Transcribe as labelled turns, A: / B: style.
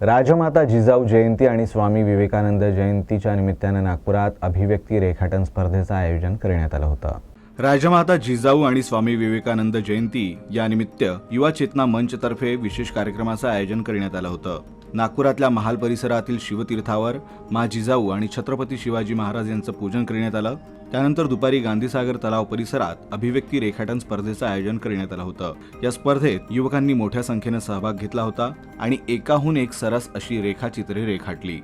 A: राजमाता जिजाऊ जयंती आणि स्वामी विवेकानंद जयंतीच्या निमित्तानं नागपुरात अभिव्यक्ती रेखाटन स्पर्धेचं आयोजन करण्यात आलं होतं.
B: राजमाता जिजाऊ आणि स्वामी विवेकानंद जयंती या निमित्त युवा चेतना मंचतर्फे विशेष कार्यक्रमाचं आयोजन करण्यात आलं होतं. नागपुरातल्या महाल परिसरातील शिवतीर्थावर मा जिजाऊ आणि छत्रपती शिवाजी महाराज यांचं पूजन करण्यात आलं. त्यानंतर दुपारी गांधीसागर तलाव परिसरात अभिव्यक्ती रेखाटन स्पर्धेचं आयोजन करण्यात आलं होतं. या स्पर्धेत युवकांनी मोठ्या संख्येनं सहभाग घेतला होता आणि एकाहून एक सरस अशी रेखाचित्रे रेखाटली.